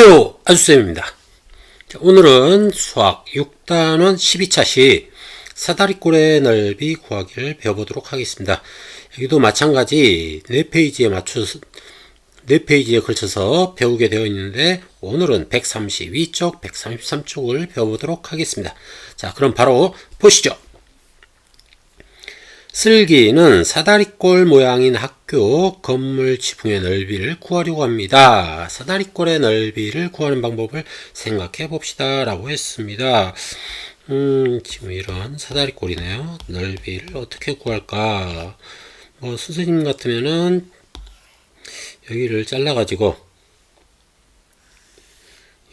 안녕하세요 아주쌤입니다. 자, 오늘은 수학 6단원 12차 시 사다리꼴의 넓이 구하기를 배워보도록 하겠습니다. 여기도 마찬가지 4페이지에 맞춰서 4페이지에 걸쳐서 배우게 되어 있는데 오늘은 132쪽 133쪽을 배워보도록 하겠습니다. 자 그럼 바로 보시죠. 슬기는 사다리꼴 모양인 학 교 건물 지붕의 넓이를 구하려고 합니다. 사다리꼴의 넓이를 구하는 방법을 생각해 봅시다. 라고 했습니다. 음, 지금 이런 사다리꼴이네요. 넓이를 어떻게 구할까? 뭐, 선생님 같으면은 여기를 잘라가지고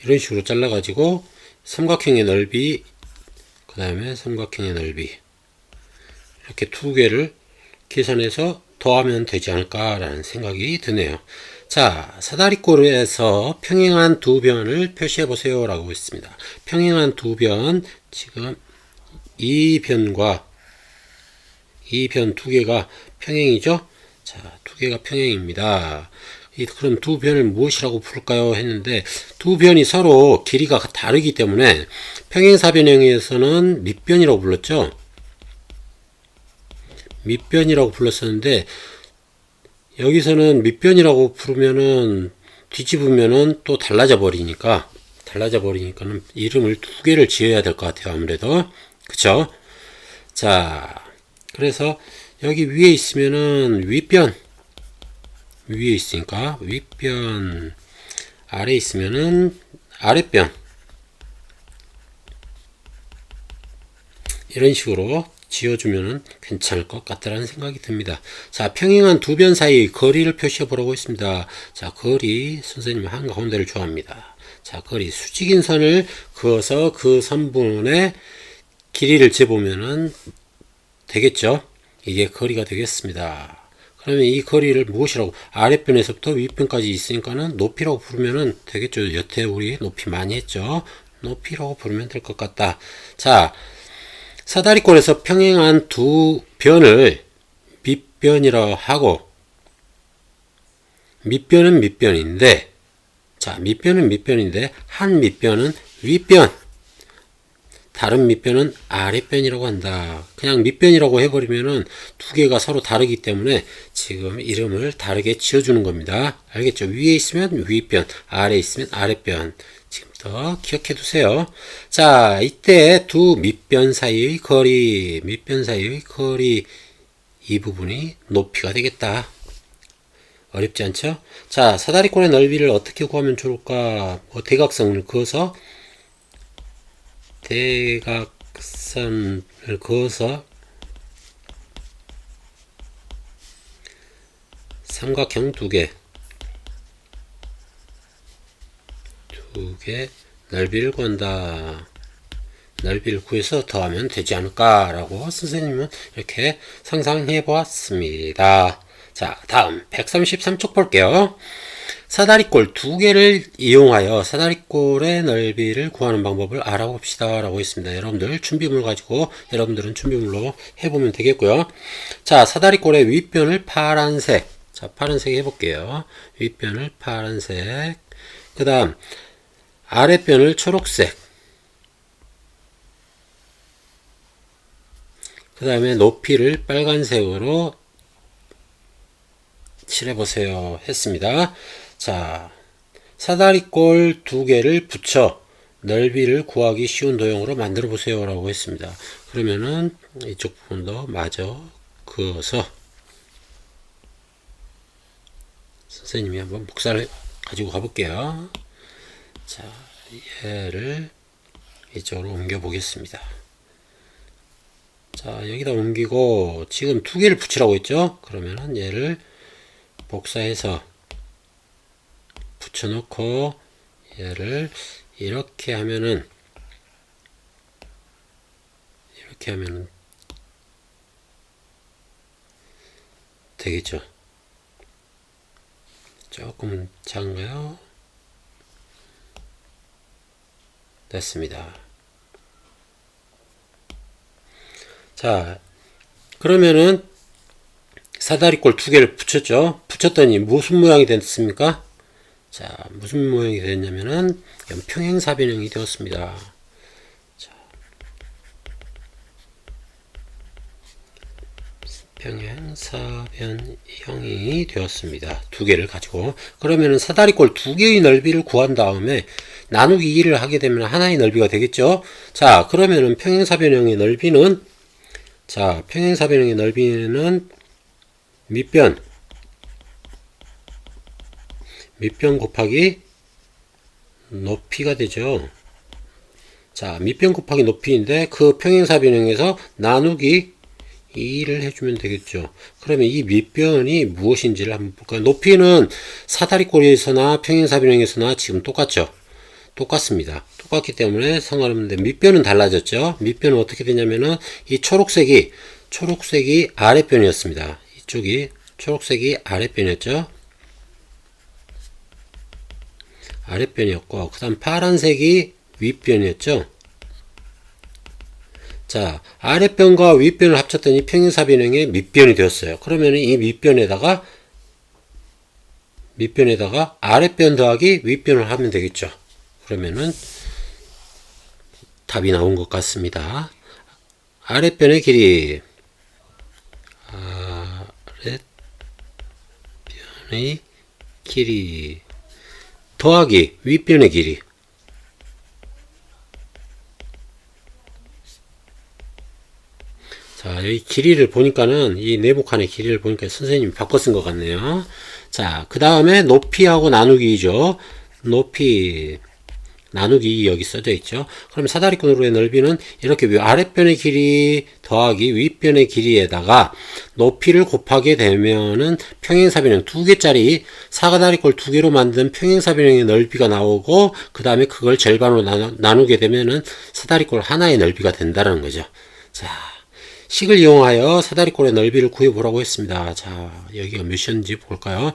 이런 식으로 잘라가지고 삼각형의 넓이, 그 다음에 삼각형의 넓이. 이렇게 두 개를 계산해서 더하면 되지 않을까라는 생각이 드네요. 자, 사다리꼴에서 평행한 두 변을 표시해 보세요 라고 했습니다. 평행한 두 변, 지금 이 변과 이 변 두 개가 평행이죠? 자, 두 개가 평행입니다. 이, 그럼 두 변을 무엇이라고 부를까요? 했는데 두 변이 서로 길이가 다르기 때문에 평행사변형에서는 밑변이라고 불렀죠? 밑변이라고 불렀었는데 여기서는 밑변이라고 부르면은 뒤집으면은 또 달라져 버리니까 달라져 버리니까는 이름을 두 개를 지어야 될 것 같아요 아무래도. 그쵸? 자 그래서 여기 위에 있으면은 윗변 위에 있으니까 윗변 아래 있으면은 아랫변. 이런 식으로 지어주면 괜찮을 것 같다라는 생각이 듭니다. 자, 평행한 두 변 사이 거리를 표시해 보라고 했습니다. 자, 거리 선생님 한가운데를 좋아합니다. 자, 거리 수직인 선을 그어서 그 선분의 길이를 재보면은 되겠죠? 이게 거리가 되겠습니다. 그러면 이 거리를 무엇이라고 아랫변에서부터 윗변까지 있으니까는 높이라고 부르면은 되겠죠. 여태 우리 높이 많이 했죠. 높이라고 부르면 될 것 같다. 자, 사다리꼴에서 평행한 두 변을 밑변이라 하고 밑변은 밑변인데 자 밑변은 밑변인데 한 밑변은 윗변 다른 밑변은 아랫변이라고 한다. 그냥 밑변이라고 해버리면은 두 개가 서로 다르기 때문에 지금 이름을 다르게 지어주는 겁니다. 알겠죠? 위에 있으면 윗변, 아래 있으면 아랫변. 지금부터 기억해 두세요. 자, 이때 두 밑변 사이의 거리, 밑변 사이의 거리, 이 부분이 높이가 되겠다. 어렵지 않죠? 자, 사다리꼴의 넓이를 어떻게 구하면 좋을까? 뭐 대각선을 그어서 대각선을 그어서 삼각형 두 개, 두개 넓이를 구한다. 넓이를 구해서 더하면 되지 않을까라고 선생님은 이렇게 상상해 보았습니다. 자, 다음 133쪽 볼게요. 사다리꼴 두 개를 이용하여 사다리꼴의 넓이를 구하는 방법을 알아봅시다 라고 했습니다. 여러분들 준비물 가지고 여러분들은 준비물로 해보면 되겠고요. 자, 사다리꼴의 윗변을 파란색. 자, 파란색 해볼게요. 윗변을 파란색. 그 다음, 아랫변을 초록색. 그 다음에 높이를 빨간색으로 칠해보세요. 했습니다. 자, 사다리꼴 두 개를 붙여 넓이를 구하기 쉬운 도형으로 만들어 보세요. 라고 했습니다. 그러면은 이쪽 부분도 마저 그어서 선생님이 한번 목살을 가지고 가볼게요. 자, 얘를 이쪽으로 옮겨 보겠습니다. 자, 여기다 옮기고 지금 두 개를 붙이라고 했죠? 그러면은 얘를 복사해서 붙여놓고 얘를 이렇게 하면은 이렇게 하면은 되겠죠. 조금은 작은가요? 됐습니다. 자, 그러면은 사다리꼴 두 개를 붙였죠. 붙였더니 무슨 모양이 됐습니까? 자, 무슨 모양이 되었냐면은 평행사변형이 되었습니다. 자, 평행사변형이 되었습니다. 두 개를 가지고 그러면은 사다리꼴 두 개의 넓이를 구한 다음에 나누기 2를 하게 되면 하나의 넓이가 되겠죠. 자, 그러면은 평행사변형의 넓이는 자, 평행사변형의 넓이는 밑변 밑변 곱하기 높이가 되죠. 자, 밑변 곱하기 높이인데 그 평행사변형에서 나누기 2를 해주면 되겠죠. 그러면 이 밑변이 무엇인지를 한번 볼까요? 높이는 사다리꼴에서나 평행사변형에서나 지금 똑같죠. 똑같습니다. 똑같기 때문에 상관없는데 밑변은 달라졌죠. 밑변은 어떻게 되냐면은 이 초록색이 초록색이 아랫변이었습니다. 이쪽이 초록색이 아랫변이었죠. 아랫변이었고 그 다음 파란색이 윗변이었죠. 자 아랫변과 윗변을 합쳤더니 평행사변형의 밑변이 되었어요. 그러면 이 밑변에다가 밑변에다가 아랫변 더하기 윗변을 하면 되겠죠. 그러면은 답이 나온 것 같습니다. 아랫변의 길이. 아랫변의 길이. 더하기 윗변의 길이. 자 여기 길이를 보니까는 이 네모칸의 길이를 보니까 선생님이 바꿔 쓴 것 같네요. 자 그 다음에 높이하고 나누기죠. 높이 나누기 여기 써져 있죠. 그럼 사다리꼴의 넓이는 이렇게 위- 아랫변의 길이 더하기 윗변의 길이에다가 높이를 곱하게 되면은 평행사변형 두 개짜리 사다리꼴 두 개로 만든 평행사변형의 넓이가 나오고 그 다음에 그걸 절반으로 나누, 나누게 되면은 사다리꼴 하나의 넓이가 된다는 거죠. 자. 식을 이용하여 사다리꼴의 넓이를 구해보라고 했습니다. 자, 여기가 몇이었는지 볼까요?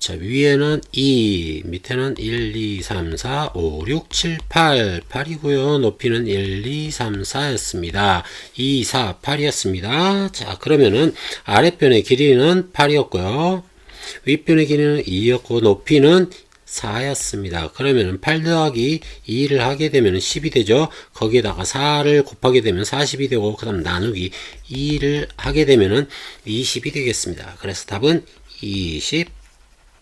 자, 위에는 2, 밑에는 1, 2, 3, 4, 5, 6, 7, 8. 8이고요. 높이는 1, 2, 3, 4였습니다. 2, 4, 8이었습니다. 자, 그러면은 아랫변의 길이는 8이었고요. 윗변의 길이는 2였고 높이는 4였습니다. 그러면은 8 더하기 2를 하게 되면 10이 되죠. 거기에다가 4를 곱하게 되면 40이 되고 그다음 나누기 2를 하게 되면은 20이 되겠습니다. 그래서 답은 20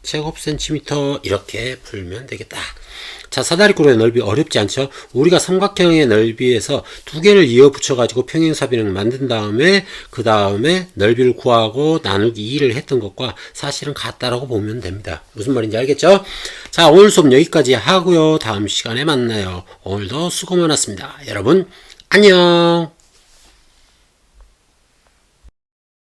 제곱 센티미터 이렇게 풀면 되겠다. 자, 사다리꼴의 넓이 어렵지 않죠? 우리가 삼각형의 넓이에서 두 개를 이어 붙여가지고 평행사변형을 만든 다음에 그 다음에 넓이를 구하고 나누기 2를 했던 것과 사실은 같다라고 보면 됩니다. 무슨 말인지 알겠죠? 자, 오늘 수업 여기까지 하고요. 다음 시간에 만나요. 오늘도 수고 많았습니다. 여러분, 안녕!